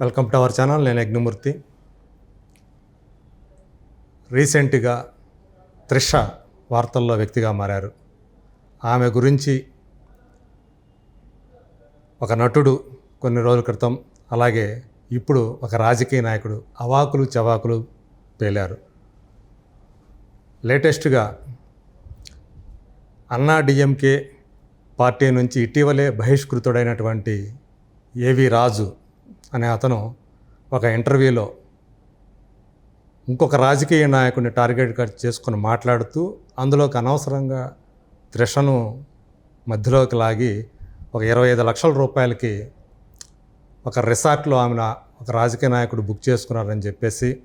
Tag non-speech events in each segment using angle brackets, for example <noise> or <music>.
Welcome to our channel నేను యజ్ఞమూర్తి. రీసెంట్గా త్రిష వార్తల్లో వ్యక్తిగా మారారు. ఆమె గురించి ఒక నటుడు కొన్ని రోజుల క్రితం అలాగే ఇప్పుడు ఒక రాజకీయ నాయకుడు అవాకులు చవాకులు పేలారు. లేటెస్ట్గా అన్నా డిఎంకే పార్టీ నుంచి ఇటీవలే బహిష్కృతుడైనటువంటి ఏవి రాజు అనే అతను ఒక ఇంటర్వ్యూలో ఇంకొక రాజకీయ నాయకుడిని టార్గెట్గా చేసుకొని మాట్లాడుతూ అందులోకి అనవసరంగా త్రిషను మధ్యలోకి లాగి ఒక ఇరవై ఐదు లక్షల రూపాయలకి ఒక రిసార్ట్లో ఆమెను ఒక రాజకీయ నాయకుడు బుక్ చేసుకున్నారని చెప్పేసి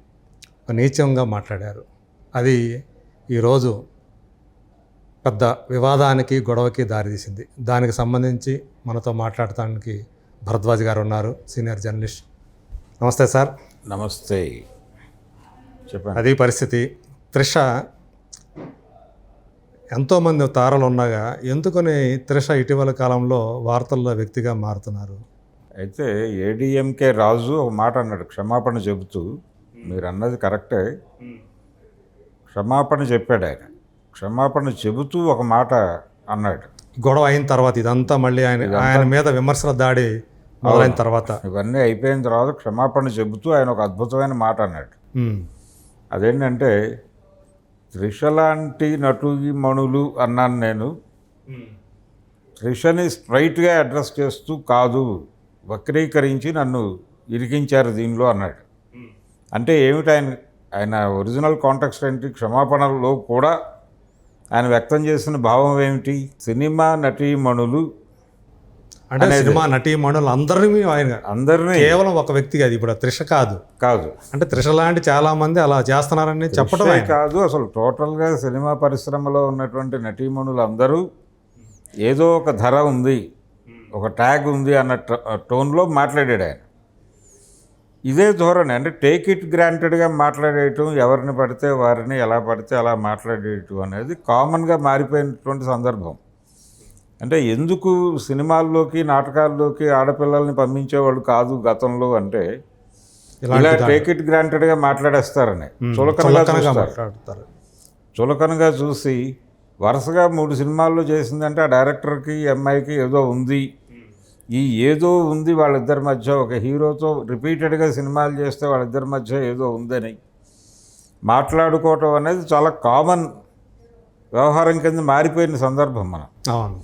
నీచంగా మాట్లాడారు. అది ఈరోజు పెద్ద వివాదానికి గొడవకి దారితీసింది. దానికి సంబంధించి మనతో మాట్లాడటానికి భరద్వాజ్ గారు ఉన్నారు సీనియర్ జర్నలిస్ట్. నమస్తే సార్. నమస్తే. చెప్పండి. అది పరిస్థితి. త్రిష ఎంతోమంది తారలు ఉండగా ఎందుకని త్రిష ఇటీవల కాలంలో వార్తల్లో వ్యక్తిగా మారుతున్నారు? అయితే ఏడిఎంకే రాజు ఒక మాట అన్నాడు క్షమాపణ చెబుతూ. మీరు అన్నది కరెక్టే. క్షమాపణ చెప్పాడు ఆయన. క్షమాపణ చెబుతూ ఒక మాట అన్నాడు. గొడవ అయిన తర్వాత ఇదంతా మళ్ళీ ఆయన ఆయన మీద విమర్శల దాడి మొదలైన తర్వాత. ఇవన్నీ అయిపోయిన తర్వాత క్షమాపణ చెబుతూ ఆయన ఒక అద్భుతమైన మాట అన్నాడు. అదేంటంటే త్రిష లాంటి నటుగి మణులు అన్నాను నేను. త్రిషని స్ట్రైట్గా అడ్రస్ చేస్తూ కాదు వక్రీకరించి నన్ను ఇరికించారు దీనిలో అన్నాడు. అంటే ఏమిటి ఆయన ఆయన ఒరిజినల్ కాంటెక్స్ట్ ఏంటి? క్షమాపణలో కూడా ఆయన వ్యక్తం చేసిన భావం ఏమిటి? సినిమా నటీమణులు అంటే సినిమా నటీమణులు అందరినీ ఆయన అందరినీ. కేవలం ఒక వ్యక్తి అది ఇప్పుడు త్రిష కాదు. కాదు. అంటే త్రిష లాంటి చాలా మంది అలా చేస్తున్నారని చెప్పడం కాదు అసలు టోటల్గా సినిమా పరిశ్రమలో ఉన్నటువంటి నటీమణులు అందరూ ఏదో ఒక ధర ఉంది ఒక ట్యాగ్ ఉంది అన్న టోన్లో మాట్లాడాడు ఆయన. ఇదే ధోరణి అంటే టేక్ ఇట్ గ్రాంటెడ్గా మాట్లాడేయటం ఎవరిని పడితే వారిని ఎలా పడితే అలా మాట్లాడేయటం అనేది కామన్గా మారిపోయినటువంటి సందర్భం. అంటే ఎందుకు సినిమాల్లోకి నాటకాల్లోకి ఆడపిల్లల్ని పంపించేవాళ్ళు కాదు గతంలో అంటే ఇలా టేక్ ఇట్ గ్రాంటెడ్గా మాట్లాడేస్తారని. చులకనగా మాట్లాడతారు. చులకనగా చూసి వరుసగా మూడు సినిమాల్లో చేసిందంటే ఆ డైరెక్టర్కి అమ్మాయికి ఏదో ఉంది. ఈ ఏదో ఉంది వాళ్ళిద్దరి మధ్య ఒక హీరోతో రిపీటెడ్గా సినిమాలు చేస్తే వాళ్ళిద్దరి మధ్య ఏదో ఉందని మాట్లాడుకోవటం అనేది చాలా కామన్ వ్యవహారం కింద మారిపోయిన సందర్భం మనం. అవును.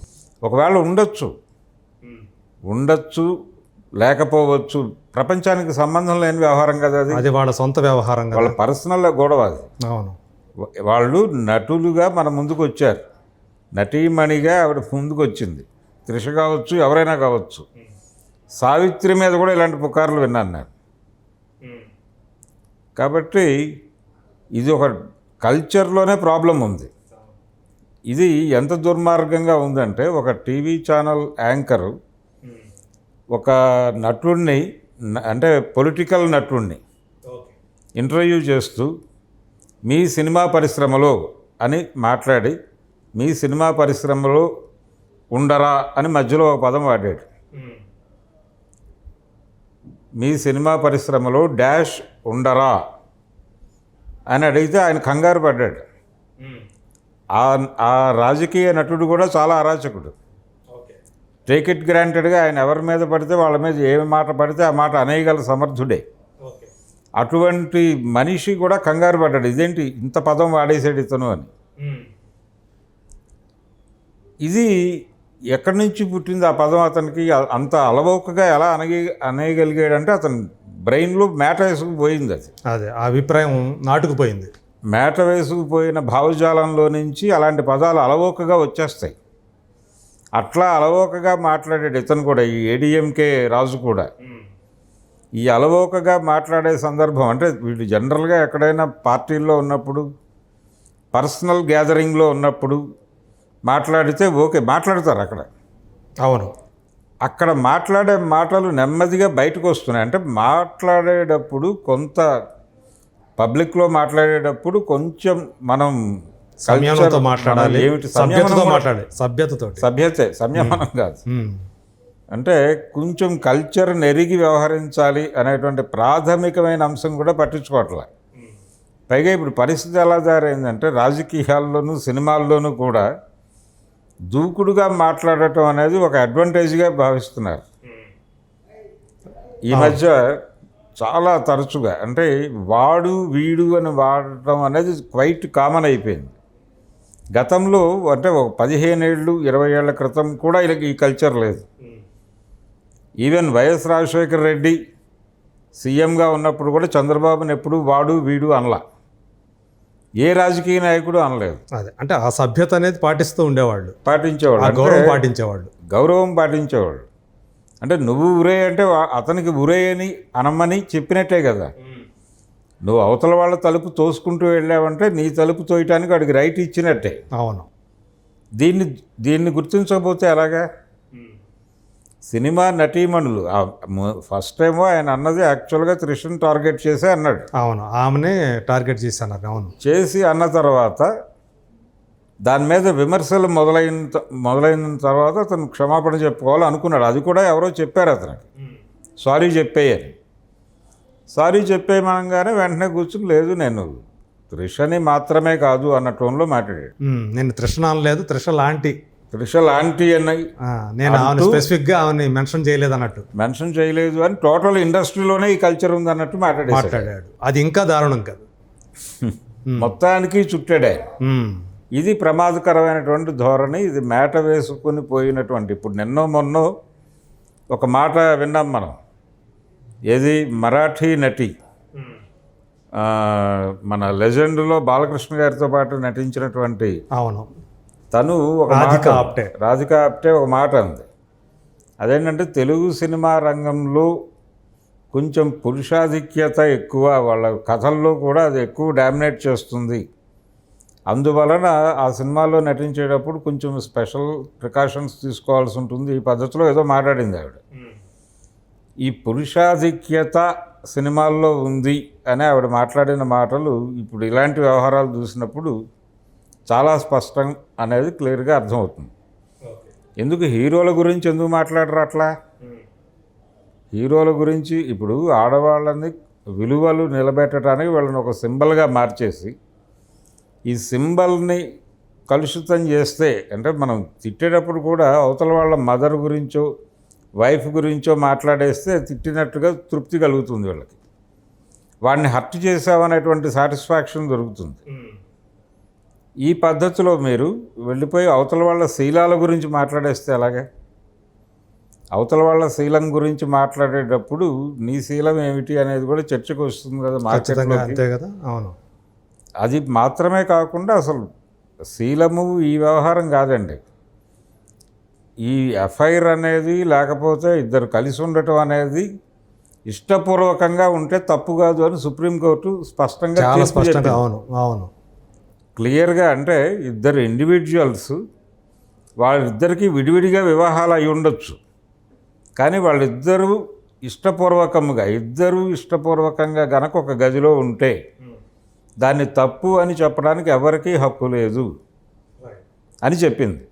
ఒకవేళ ఉండొచ్చు. ఉండొచ్చు లేకపోవచ్చు ప్రపంచానికి సంబంధం లేని వ్యవహారం కదా అది. అది వాళ్ళ సొంత వ్యవహారం కదా. వాళ్ళ పర్సనల్ గొడవ అది. అవును. వాళ్ళు నటులుగా మన ముందుకు వచ్చారు. నటీమణిగా ఆవిడ ముందుకు వచ్చింది. త్రిష కావచ్చు ఎవరైనా కావచ్చు. సావిత్రి మీద కూడా ఇలాంటి పుకార్లు విన్నాను నేను. కాబట్టి ఇది ఒక కల్చర్లోనే ప్రాబ్లం ఉంది. ఇది ఎంత దుర్మార్గంగా ఉందంటే ఒక టీవీ ఛానల్ యాంకరు ఒక నటుడిని న- అంటే పొలిటికల్ నటుడిని ఇంటర్వ్యూ చేస్తూ మీ సినిమా పరిశ్రమలో అని మాట్లాడి మీ సినిమా పరిశ్రమలో ఉండరా అని మధ్యలో ఒక పదం వాడాడు. మీ సినిమా పరిశ్రమలో డాష్ ఉండరా అని అడిగితే ఆయన కంగారు పడ్డాడు. ఆ ఆ రాజకీయ నటుడు కూడా చాలా అరాచకుడు. టేక్ ఇట్ గ్రాంటెడ్గా ఆయన ఎవరి మీద పడితే వాళ్ళ మీద ఏ మాట పడితే ఆ మాట అనేయగల సమర్థుడే. అటువంటి మనిషి కూడా కంగారు పడ్డాడు. ఇదేంటి ఇంత పదం వాడేసాడు ఇతను అని. ఇది ఎక్కడి నుంచి పుట్టింది ఆ పదం అతనికి? అంత అలవోకగా ఎలా అనగి అనేయగలిగాడంటే అతని బ్రెయిన్లో మేట వేసుకుపోయింది అది. అదే ఆ అభిప్రాయం నాటుకుపోయింది. మేట వేసుకుపోయిన భావజాలంలో నుంచి అలాంటి పదాలు అలవోకగా వచ్చేస్తాయి. అట్లా అలవోకగా మాట్లాడాడు ఇతను కూడా ఈ ఏడిఎంకే రాజు కూడా ఈ అలవోకగా మాట్లాడే సందర్భం అంటే వీళ్ళు జనరల్గా ఎక్కడైనా పార్టీల్లో ఉన్నప్పుడు పర్సనల్ గ్యాదరింగ్లో ఉన్నప్పుడు మాట్లాడితే ఓకే మాట్లాడతారు అక్కడ. అవును. అక్కడ మాట్లాడే మాటలు నెమ్మదిగా బయటకు వస్తున్నాయి. అంటే మాట్లాడేటప్పుడు కొంత పబ్లిక్లో మాట్లాడేటప్పుడు కొంచెం మనం సంయమనంతో మాట్లాడాలి. ఏమిటి సభ్యతతో మాట్లాడాలి. సభ్యతతోటి. సభ్యతే సంయమనం కాదు. అంటే కొంచెం కల్చర్ నెరిగి వ్యవహరించాలి అనేటువంటి ప్రాథమికమైన అంశం కూడా పట్టించుకోవట్లే. పైగా ఇప్పుడు పరిస్థితి ఎలా తయారైందంటే రాజకీయాల్లోనూ సినిమాల్లోనూ కూడా దూకుడుగా మాట్లాడటం అనేది ఒక అడ్వాంటేజ్గా భావిస్తున్నారు. ఈ మధ్య చాలా తరచుగా అంటే వాడు వీడు అని వాడటం అనేది క్వైట్ కామన్ అయిపోయింది. గతంలో అంటే ఒక పదిహేను ఏళ్ళు ఇరవై ఏళ్ళ క్రితం కూడా ఇలా ఈ కల్చర్ లేదు. ఈవెన్ వైఎస్ రాజశేఖర్ రెడ్డి సీఎంగా ఉన్నప్పుడు కూడా చంద్రబాబుని ఎప్పుడు వాడు వీడు అనలా. ఏ రాజకీయ నాయకుడు అనలేదు. అదే అంటే ఆ సభ్యత అనేది పాటిస్తూ ఉండేవాళ్ళు. అంటే గౌరవం పాటించేవాళ్ళు. గౌరవం పాటించేవాడు అంటే నువ్వు ఉరే అంటే అతనికి ఉరే అని అనమని చెప్పినట్టే కదా. నువ్వు అవతల వాళ్ళ తలుపు తోసుకుంటూ వెళ్ళావంటే నీ తలుపు తోయటానికి వాడికి రైట్ ఇచ్చినట్టే. అవును. దీన్ని దీన్ని గుర్తించకపోతే ఎలాగా? సినిమా నటీమణులు ఫస్ట్ ఏమో ఆయన అన్నది యాక్చువల్గా త్రిషన్ టార్గెట్ చేసే అన్నాడు. అవును ఆమెనే టార్గెట్ చేశాను అవును. చేసి అన్న తర్వాత దాని మీద విమర్శలు మొదలైన మొదలైన తర్వాత అతను క్షమాపణ చెప్పుకోవాలి అనుకున్నాడు అది కూడా ఎవరో చెప్పారు అతనికి. సారీ చెప్పేయని. సారీ చెప్పేయమనగానే వెంటనే కూర్చుని లేదు నేను త్రిషని మాత్రమే కాదు అన్న టోన్లో మాట్లాడాడు. నేను తృష్ణ అనలేదు త్రిష లాంటి. త్రిష లాంటి అని ఆ, నేను ఆమెను స్పెసిఫిక్గా ఆమెని మెన్షన్ చేయలేదు అన్నట్టు. మెన్షన్ చేయలేదు అని టోటల్ ఇండస్ట్రీలోనే ఈ కల్చర్ ఉంది అన్నట్టు మాట్లాడేశాడు. మాట్లాడాడు. అది ఇంకా దారుణం కదా. <laughs> మొత్తానికి చుట్టాడే. ఇది ప్రమాదకరమైనటువంటి ధోరణి ఇది మేట వేసుకుని పోయినటువంటి. ఇప్పుడు నిన్నో మొన్నో ఒక మాట విన్నాం మనం. ఏది? మరాఠీ నటి. మన లెజెండ్లో బాలకృష్ణ గారితో పాటు నటించినటువంటి అవును. తను ఒక రాధిక ఆప్టే. రాధిక ఆప్టే ఒక మాట అంది. అదేంటంటే తెలుగు సినిమా రంగంలో కొంచెం పురుషాధిక్యత ఎక్కువ వాళ్ళ కథల్లో కూడా అది ఎక్కువ డామినేట్ చేస్తుంది. అందువలన ఆ సినిమాలో నటించేటప్పుడు కొంచెం స్పెషల్ ప్రికాషన్స్ తీసుకోవాల్సి ఉంటుంది. ఈ పద్ధతిలో ఏదో మాట్లాడింది ఆవిడ. ఈ పురుషాధిక్యత సినిమాల్లో ఉంది అని ఆవిడ మాట్లాడిన మాటలు ఇప్పుడు ఇలాంటి వ్యవహారాలు చూసినప్పుడు చాలా స్పష్టం అనేది క్లియర్గా అర్థమవుతుంది. ఎందుకు హీరోల గురించి ఎందుకు మాట్లాడరు అట్లా? హీరోల గురించి ఇప్పుడు ఆడవాళ్ళని విలువలు నిలబెట్టడానికి వీళ్ళని ఒక సింబల్గా మార్చేసి ఈ సింబల్ని కలుషితం చేస్తే అంటే మనం తిట్టేటప్పుడు కూడా అవతల వాళ్ళ మదర్ గురించో వైఫ్ గురించో మాట్లాడేస్తే తిట్టినట్టుగా తృప్తి కలుగుతుంది వీళ్ళకి. వాడిని హర్ట్ చేసామనేటువంటి సాటిస్ఫాక్షన్ దొరుకుతుంది. ఈ పద్ధతిలో మీరు వెళ్ళిపోయి అవతల వాళ్ళ శీలాల గురించి మాట్లాడేస్తే ఎలాగే? అవతల వాళ్ళ శీలం గురించి మాట్లాడేటప్పుడు నీ శీలం ఏమిటి అనేది కూడా చర్చకు వస్తుంది కదా మార్కెట్లోకి. అంతే కదా? అవును. అది మాత్రమే కాకుండా అసలు శీలము ఈ వ్యవహారం కాదండి. ఈ ఎఫ్ఐఆర్ అనేది లేకపోతే ఇద్దరు కలిసి ఉండటం అనేది ఇష్టపూర్వకంగా ఉంటే తప్పు కాదు అని సుప్రీంకోర్టు స్పష్టంగా. అవును అవును. క్లియర్గా అంటే ఇద్దరు ఇండివిజువల్స్ వాళ్ళిద్దరికీ విడివిడిగా వివాహాలు అయి ఉండొచ్చు. కానీ వాళ్ళిద్దరూ ఇష్టపూర్వకంగా ఇద్దరూ ఇష్టపూర్వకంగా గనక ఒక గదిలో ఉంటే దాన్ని తప్పు అని చెప్పడానికి ఎవరికీ హక్కు లేదు. అని చెప్పింది.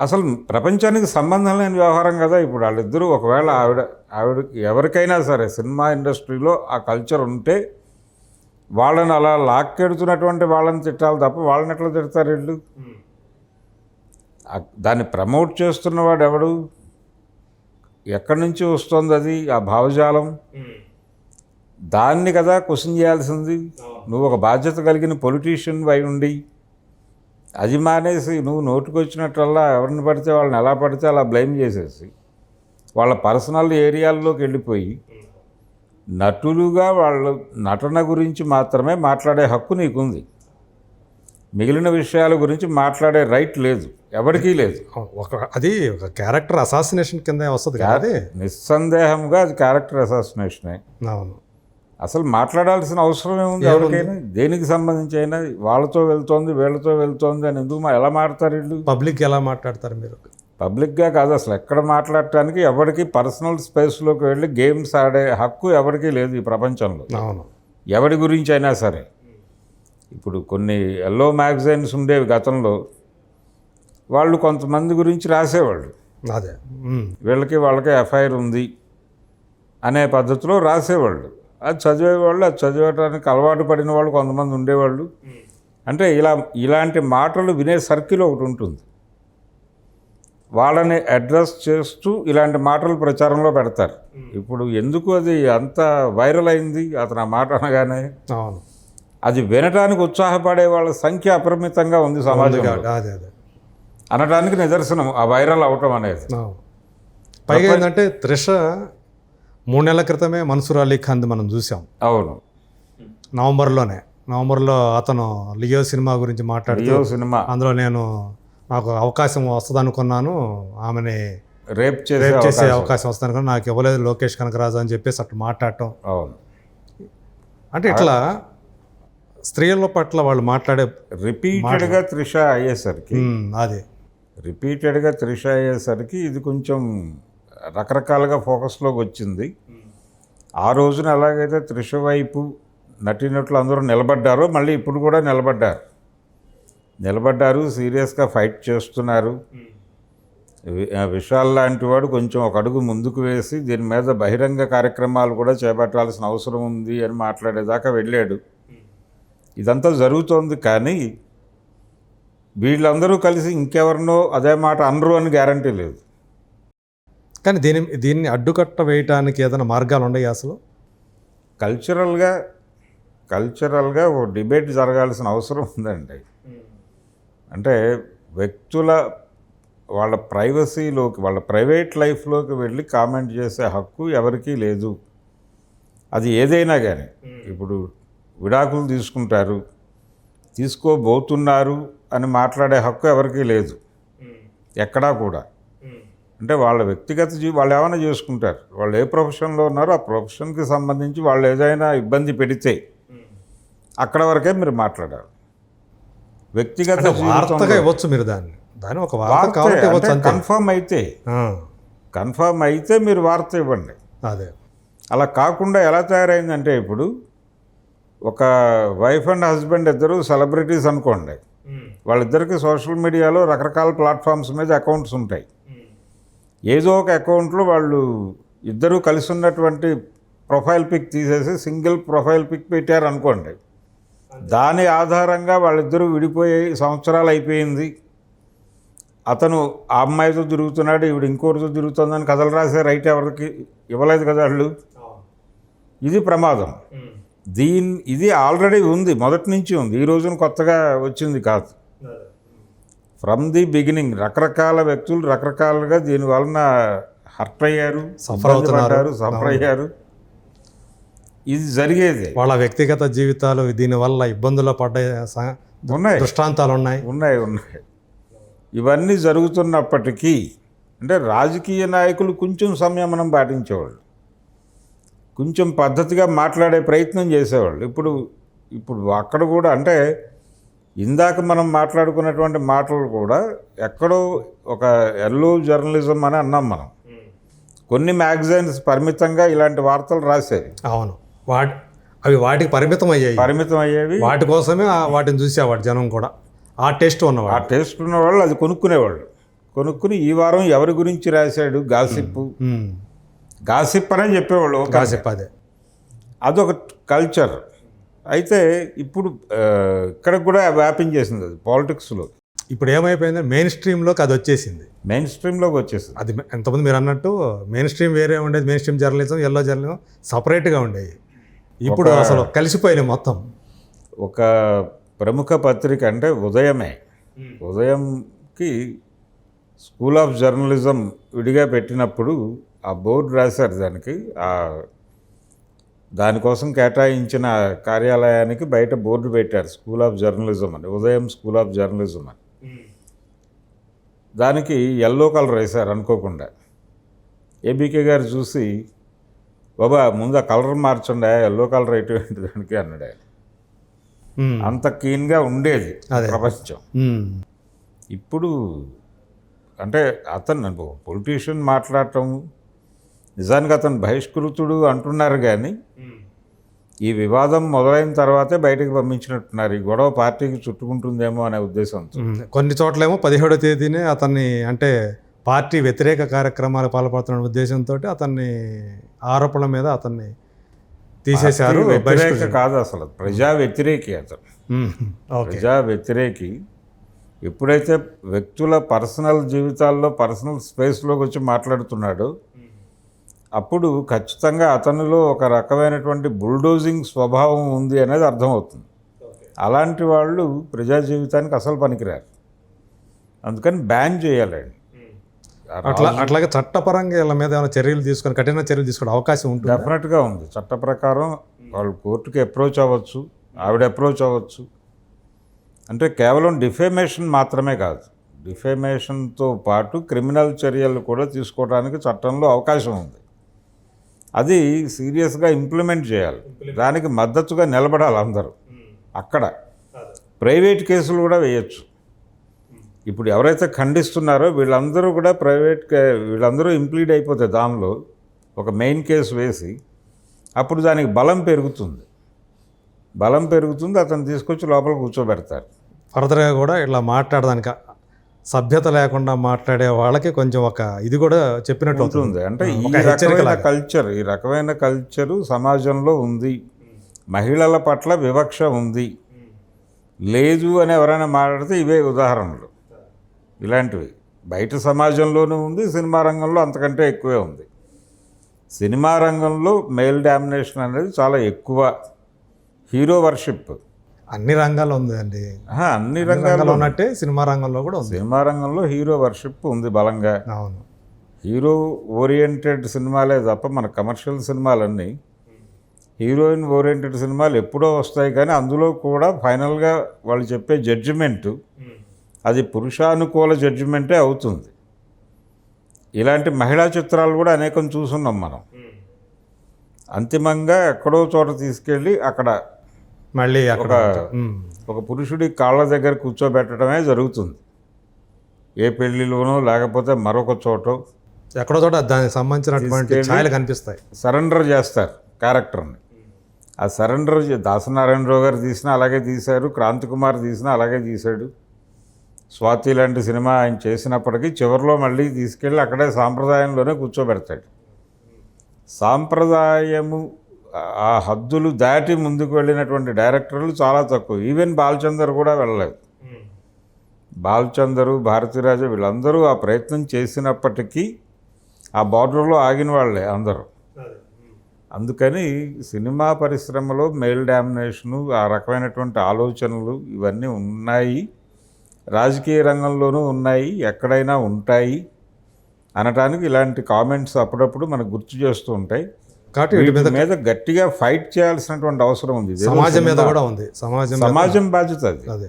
అసలు ప్రపంచానికి సంబంధం లేని వ్యవహారం కదా ఇప్పుడు వాళ్ళిద్దరూ. ఒకవేళ ఆవిడ ఆవిడ ఎవరికైనా సరే సినిమా ఇండస్ట్రీలో ఆ కల్చర్ ఉంటే వాళ్ళని అలా లాక్కెడుతున్నటువంటి వాళ్ళని తిట్టాలి తప్ప వాళ్ళని ఎట్లా తిడతారు వీళ్ళు? దాన్ని ప్రమోట్ చేస్తున్నవాడు ఎవడు? ఎక్కడి నుంచి వస్తుంది అది? ఆ భావజాలం? దాన్ని కదా క్వశ్చన్ చేయాల్సింది. నువ్వు ఒక బాధ్యత కలిగిన పొలిటీషియన్ అయి ఉండి అది మానేసి నువ్వు నోటుకొచ్చినట్టల్లా ఎవరిని పడితే వాళ్ళని ఎలా పడితే అలా బ్లేమ్ చేసేసి వాళ్ళ పర్సనల్ ఏరియాల్లోకి వెళ్ళిపోయి నటులుగా వాళ్ళ నటన గురించి మాత్రమే మాట్లాడే హక్కు నీకుంది. మిగిలిన విషయాల గురించి మాట్లాడే రైట్ లేదు ఎవరికీ లేదు. ఒక అది ఒక క్యారెక్టర్ అసాసినేషన్ కింద వస్తుంది కదా నిస్సందేహంగా అది క్యారెక్టర్ అసాసినేషనే అవును. అసలు మాట్లాడాల్సిన అవసరం ఏముంది? ఎవరికైనా. దేనికి సంబంధించి అయినా వాళ్ళతో వెళ్తోంది వీళ్ళతో వెళ్తోంది అని ఎందుకు ఎలా మాట్లాడతారు వీళ్ళు? పబ్లిక్ ఎలా మాట్లాడతారు మీరు? పబ్లిక్గా కాదు అసలు ఎక్కడ మాట్లాడటానికి ఎవరికి పర్సనల్ స్పేస్లోకి వెళ్ళి గేమ్స్ ఆడే హక్కు ఎవరికీ లేదు ఈ ప్రపంచంలో. అవును. ఎవరి గురించి అయినా సరే. ఇప్పుడు కొన్ని ఎల్లో మ్యాగజైన్స్ ఉండేవి గతంలో. వాళ్ళు కొంతమంది గురించి రాసేవాళ్ళు. అదే. వీళ్ళకి వాళ్ళకి ఎఫ్ఐఆర్ ఉంది అనే పద్ధతిలో రాసేవాళ్ళు. అది చదివేవాళ్ళు అది చదివడానికి అలవాటు పడిన వాళ్ళు కొంతమంది ఉండేవాళ్ళు. అంటే ఇలా ఇలాంటి మాటలు వినే సర్కిల్ ఒకటి ఉంటుంది. వాళ్ళని అడ్రస్ చేస్తూ ఇలాంటి మాటలు ప్రచారంలో పెడతారు. ఇప్పుడు ఎందుకు అది అంత వైరల్ అయింది? అతను ఆ మాట అనగానే అవును. అది వినటానికి ఉత్సాహపడే వాళ్ళ సంఖ్య అపరిమితంగా ఉంది సమాజంలో. అనడానికి నిదర్శనం ఆ వైరల్ అవటం అనేది. పైగా ఏంటంటే త్రిష మూడు నెలల క్రితమే మన్సూర్ అలీ ఖాన్ మనం చూసాం అవును. నవంబర్లోనే. నవంబర్లో అతను లియో సినిమా గురించి మాట్లాడుతూ సినిమా. అందులో నేను నాకు అవకాశం వస్తుంది అనుకున్నాను ఆమెని రేప్ చేసే రేప్ చేసే అవకాశం. వస్తుంది అనుకున్నాను నాకు ఇవ్వలేదు లోకేష్ కనకరాజు అని చెప్పేసి అట్లా మాట్లాడటం. అవును. అంటే ఇట్లా స్త్రీల పట్ల వాళ్ళు మాట్లాడే రిపీటెడ్గా త్రిష అయ్యేసరికి. అదే. రిపీటెడ్గా త్రిష అయ్యేసరికి ఇది కొంచెం రకరకాలుగా ఫోకస్లోకి వచ్చింది. ఆ రోజున ఎలాగైతే త్రిష వైపు నటినట్లు అందరూ నిలబడ్డారో మళ్ళీ ఇప్పుడు కూడా నిలబడ్డారు. నిలబడ్డారు సీరియస్గా ఫైట్ చేస్తున్నారు. విశాల్ లాంటి వాడు కొంచెం ఒక అడుగు ముందుకు వేసి దీని మీద బహిరంగ కార్యక్రమాలు కూడా చేపట్టాల్సిన అవసరం ఉంది అని మాట్లాడేదాకా వెళ్ళాడు. ఇదంతా జరుగుతోంది కానీ వీళ్ళందరూ కలిసి ఇంకెవరినో అదే మాట అనరు అని గ్యారంటీ లేదు. కానీ దీని దీన్ని అడ్డుకట్ట వేయటానికి ఏదైనా మార్గాలు ఉన్నాయి అసలు? కల్చరల్గా కల్చరల్గా ఓ డిబేట్ జరగాల్సిన అవసరం ఉందండి. అంటే వ్యక్తుల వాళ్ళ ప్రైవసీలోకి వాళ్ళ ప్రైవేట్ లైఫ్లోకి వెళ్ళి కామెంట్ చేసే హక్కు ఎవరికీ లేదు. అది ఏదైనా కానీ ఇప్పుడు విడాకులు తీసుకుంటారు తీసుకోబోతున్నారు అని మాట్లాడే హక్కు ఎవరికీ లేదు. ఎక్కడా కూడా. అంటే వాళ్ళ వ్యక్తిగత జీ వాళ్ళు ఏమైనా చేసుకుంటారు. వాళ్ళు ఏ ప్రొఫెషన్లో ఉన్నారో ఆ ప్రొఫెషన్కి సంబంధించి వాళ్ళు ఏదైనా ఇబ్బంది పెడితే అక్కడ వరకే మీరు మాట్లాడాలి. వ్యక్తిగత వార్తగా ఇవ్వచ్చు మీరు దాన్ని. దాన్ని ఒక వార్త కన్ఫర్మ్ అయితే కన్ఫర్మ్ అయితే మీరు వార్త ఇవ్వండి. అదే. అలా కాకుండా ఎలా తయారైందంటే ఇప్పుడు ఒక వైఫ్ అండ్ హస్బెండ్ ఇద్దరు సెలబ్రిటీస్ అనుకోండి. వాళ్ళిద్దరికి సోషల్ మీడియాలో రకరకాల ప్లాట్ఫామ్స్ మీద అకౌంట్స్ ఉంటాయి. ఏదో ఒక అకౌంట్లో వాళ్ళు ఇద్దరూ కలిసి ఉన్నటువంటి ప్రొఫైల్ పిక్ తీసేసి సింగిల్ ప్రొఫైల్ పిక్ పెట్టారు అనుకోండి. దాని ఆధారంగా వాళ్ళిద్దరూ విడిపోయి సంవత్సరాలు అయిపోయింది. అతను ఆ అమ్మాయితో తిరుగుతున్నాడు ఈవిడ ఇంకోటితో తిరుగుతుందని కథలు రాసే రైట్ ఎవరికి ఇవ్వలేదు కదా వాళ్ళు? ఇది ప్రమాదం. దీని ఇది ఆల్రెడీ ఉంది మొదటి నుంచి ఉంది. ఈ రోజున కొత్తగా వచ్చింది కాదు. ఫ్రమ్ ది బిగినింగ్ రకరకాల వ్యక్తులు రకరకాలుగా దీని వలన హర్ట్ అయ్యారు ఇబ్బంది అవుతున్నారు. సఫర్ అయ్యారు. ఇది జరిగేది. వాళ్ళ వ్యక్తిగత జీవితాలు దీనివల్ల ఇబ్బందులు పడ్డ ఉన్నాయి. దృష్టాంతాలు ఉన్నాయి. ఉన్నాయి ఉన్నాయి. ఇవన్నీ జరుగుతున్నప్పటికీ అంటే రాజకీయ నాయకులు కొంచెం సంయమనం పాటించేవాళ్ళు. కొంచెం పద్ధతిగా మాట్లాడే ప్రయత్నం చేసేవాళ్ళు. ఇప్పుడు ఇప్పుడు అక్కడ కూడా అంటే ఇందాక మనం మాట్లాడుకున్నటువంటి మాటలు కూడా ఎక్కడో ఒక ఎల్లో జర్నలిజం అని అన్నాం మనం. కొన్ని మ్యాగజైన్స్ పరిమితంగా ఇలాంటి వార్తలు రాసేవి. అవును. వాటి అవి వాటికి పరిమితం అయ్యాయి పరిమితం అయ్యేవి వాటి కోసమే ఆ వాటిని చూసేవాడు జనం కూడా. ఆ టేస్ట్ ఆ ఉన్నవాడు టేస్ట్ ఉన్న వాళ్ళు అది కొనుక్కునేవాళ్ళు. కొనుక్కుని ఈ వారం ఎవరి గురించి రాశాడు? గాసిప్ గాసిప్ అనే చెప్పేవాళ్ళు కాసేపు అదే అదొక కల్చర్. అయితే ఇప్పుడు ఇక్కడ కూడా వ్యాపించేసింది అది పాలిటిక్స్లో. ఇప్పుడు ఏమైపోయింది? మెయిన్ స్ట్రీమ్లోకి అది వచ్చేసింది. మెయిన్ స్ట్రీమ్లోకి వచ్చేసింది. అది ఎంతమంది మీరు అన్నట్టు మెయిన్ స్ట్రీమ్ వేరే ఉండేది mainstream journalism yellow journalism సపరేట్గా ఉండేవి. ఇప్పుడు అసలు కలిసిపోయినాయి మొత్తం. ఒక ప్రముఖ పత్రిక అంటే ఉదయమే. ఉదయంకి స్కూల్ ఆఫ్ జర్నలిజం విడిగా పెట్టినప్పుడు ఆ బోర్డు రాశారు దానికి ఆ దానికోసం కేటాయించిన కార్యాలయానికి బయట బోర్డు పెట్టారు స్కూల్ ఆఫ్ జర్నలిజం అని ఉదయం స్కూల్ ఆఫ్ జర్నలిజం అని. దానికి ఎల్లో కలర్ వేశారు అనుకోకుండా. ఏబీకే గారు చూసి బాబా ముందు ఆ కలర్ మార్చండి ఎల్లో కలర్ ఎటువంటి దానికి అన్నాడు ఆయన. అంత క్లీన్గా ఉండేది. ప్రపంచం. ఇప్పుడు అంటే అతను పొలిటీషియన్ మాట్లాడటం నిజానికి అతను బహిష్కృతుడు అంటున్నారు కానీ ఈ వివాదం మొదలైన తర్వాతే బయటకు పంపించినట్టున్నారు. ఈ గొడవ పార్టీకి చుట్టుకుంటుందేమో అనే ఉద్దేశంతో. కొన్ని చోట్లేమో పదిహేడో తేదీనే అతన్ని అంటే పార్టీ వ్యతిరేక కార్యక్రమాలు పాల్పడుతున్న ఉద్దేశంతో అతన్ని ఆరోపణల మీద అతన్ని తీసేశారు వ్యతిరేక. కాదు అసలు. ప్రజా వ్యతిరేకి అతను. ప్రజా వ్యతిరేకి ఎప్పుడైతే వ్యక్తుల పర్సనల్ జీవితాల్లో పర్సనల్ స్పేస్లోకి వచ్చి మాట్లాడుతున్నాడో అప్పుడు ఖచ్చితంగా అతనిలో ఒక రకమైనటువంటి బుల్డోజింగ్ స్వభావం ఉంది అనేది అర్థమవుతుంది. అలాంటి వాళ్ళు ప్రజా జీవితానికి అసలు పనికిరారు. అందుకని బ్యాన్ చేయాలండి. అట్లా అట్లాగే చట్టపరంగా వీళ్ళ మీద ఏమైనా చర్యలు తీసుకొని కఠిన చర్యలు తీసుకునే అవకాశం ఉంటుంది? డెఫినెట్గా ఉంది. చట్ట ప్రకారం వాళ్ళు కోర్టుకి అప్రోచ్ అవ్వచ్చు ఆవిడ అప్రోచ్ అవ్వచ్చు. అంటే కేవలం డిఫేమేషన్ మాత్రమే కాదు. డిఫేమేషన్తో పాటు క్రిమినల్ చర్యలు కూడా తీసుకోవడానికి చట్టంలో అవకాశం ఉంది. అది సీరియస్గా ఇంప్లిమెంట్ చేయాలి. దానికి మద్దతుగా నిలబడాలి అందరూ. అక్కడ ప్రైవేట్ కేసులు కూడా వేయచ్చు. ఇప్పుడు ఎవరైతే ఖండిస్తున్నారో వీళ్ళందరూ కూడా ప్రైవేట్ కే- వీళ్ళందరూ ఇంప్లీడ్ అయిపోతే దానిలో ఒక మెయిన్ కేసు వేసి అప్పుడు దానికి బలం పెరుగుతుంది. బలం పెరుగుతుంది అతను తీసుకొచ్చి లోపల కూర్చోబెడతారు ఫర్దర్గా కూడా ఇట్లా మాట్లాడడానికి సభ్యత లేకుండా మాట్లాడే వాళ్ళకి కొంచెం ఒక ఇది కూడా చెప్పినట్టు అవుతుంది. ఉంటుంది. అంటే ఈ రకమైన. కల్చర్ ఈ రకమైన కల్చరు సమాజంలో ఉంది. మహిళల పట్ల వివక్ష ఉంది. లేదు అని ఎవరైనా మాట్లాడితే ఇవే ఉదాహరణలు. ఇలాంటివి. బయట సమాజంలోనూ ఉంది సినిమా రంగంలో అంతకంటే ఎక్కువే ఉంది. సినిమా రంగంలో మేల్ డామినేషన్ అనేది చాలా ఎక్కువ. హీరో వర్షిప్ అన్ని రంగాల్లో ఉందండి అన్ని రంగాల్లో రంగాల్లో ఉన్నట్టే సినిమా రంగంలో కూడా ఉంది. సినిమా రంగంలో హీరో వర్షిప్ ఉంది బలంగా. అవును. హీరో ఓరియంటెడ్ సినిమాలే తప్ప మన కమర్షియల్ సినిమాలన్నీ హీరోయిన్ ఓరియంటెడ్ సినిమాలు ఎప్పుడో వస్తాయి కానీ అందులో కూడా ఫైనల్గా వాళ్ళు చెప్పే జడ్జిమెంటు అది పురుషానుకూల జడ్జిమెంటే అవుతుంది. ఇలాంటి మహిళా చిత్రాలు కూడా అనేకం చూసున్నాం మనం. అంతిమంగా ఎక్కడో చోట తీసుకెళ్ళి అక్కడ మళ్ళీ అక్కడ. ఒక పురుషుడి కాళ్ళ దగ్గర కూర్చోబెట్టడమే జరుగుతుంది. ఏ పెళ్ళిలోనో లేకపోతే మరొక చోటో ఎక్కడో చోట దానికి సంబంధించినటువంటి ఛాయలు కనిపిస్తాయి. సరెండర్ చేస్తారు క్యారెక్టర్ని. ఆ సరెండర్ దాసనారాయణరావు గారు తీసినా అలాగే తీశారు క్రాంతి కుమార్ తీసినా అలాగే తీశాడు. స్వాతి లాంటి సినిమా ఆయన చేసినప్పటికీ చివరిలో మళ్ళీ తీసుకెళ్ళి అక్కడే సాంప్రదాయంలోనే కూర్చోబెడతాడు. సాంప్రదాయము ఆ- హద్దులు దాటి ముందుకు వెళ్ళినటువంటి డైరెక్టర్లు చాలా తక్కువ. ఈవెన్ బాలచందర్ కూడా వెళ్ళలేదు. బాలచందరు భారతీరాజు వీళ్ళందరూ ఆ ప్రయత్నం చేసినప్పటికీ ఆ బార్డర్లో ఆగిన వాళ్ళే అందరూ. అందుకని సినిమా పరిశ్రమలో మెయిల్ డామినేషను ఆ రకమైనటువంటి ఆలోచనలు ఇవన్నీ ఉన్నాయి. రాజకీయ రంగంలోనూ ఉన్నాయి. ఎక్కడైనా ఉంటాయి. అనటానికి ఇలాంటి కామెంట్స్ అప్పుడప్పుడు మనకు గుర్తు చేస్తూ ఉంటాయి. కాబట్టి మీద గట్టిగా ఫైట్ చేయాల్సినటువంటి అవసరం ఉంది. సమాజం మీద కూడా ఉంది. సమాజం సమాజం బాధ్యత అది. అదే.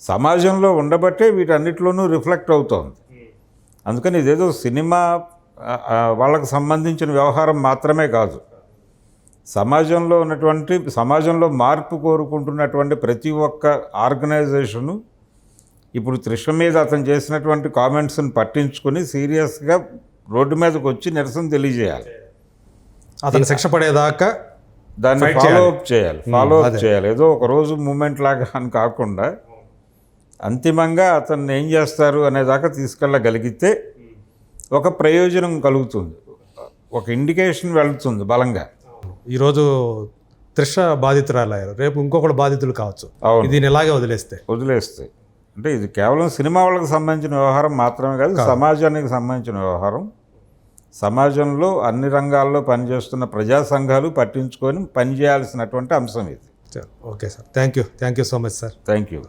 సమాజంలో ఉండబట్టే వీటన్నిటిలోనూ రిఫ్లెక్ట్ అవుతోంది. అందుకని ఇదేదో సినిమా వాళ్ళకు సంబంధించిన వ్యవహారం మాత్రమే కాదు. సమాజంలో ఉన్నటువంటి సమాజంలో మార్పు కోరుకుంటున్నటువంటి ప్రతి ఒక్క ఆర్గనైజేషను ఇప్పుడు త్రిష మీద అతను చేసినటువంటి కామెంట్స్ని పట్టించుకొని సీరియస్గా రోడ్డు మీదకి వచ్చి నిరసన తెలియజేయాలి. అతను శిక్ష పడేదాకా దాన్ని ఫాలో చేయాలి. అప్ చేయాలి. Follow up. చేయాలి. ఏదో ఒక రోజు మూమెంట్ లాగా అని కాకుండా అంతిమంగా అతన్ని ఏం చేస్తారు అనేదాకా తీసుకెళ్ళగలిగితే ఒక ప్రయోజనం కలుగుతుంది. ఒక ఇండికేషన్ వెళుతుంది బలంగా. ఈరోజు త్రిష బాధితురాలయ్యారు. రేపు ఇంకొకటి బాధితులు కావచ్చు. దీన్ని ఇలాగే వదిలేస్తే. వదిలేస్తాయి అంటే ఇది కేవలం సినిమా వాళ్ళకి సంబంధించిన వ్యవహారం మాత్రమే కాదు. సమాజానికి సంబంధించిన వ్యవహారం. సమాజంలో అన్ని రంగాల్లో పనిచేస్తున్న ప్రజా సంఘాలు పట్టించుకొని పనిచేయాల్సినటువంటి అంశం ఇది. Okay sir. Thank you thank you so much sir. Thank you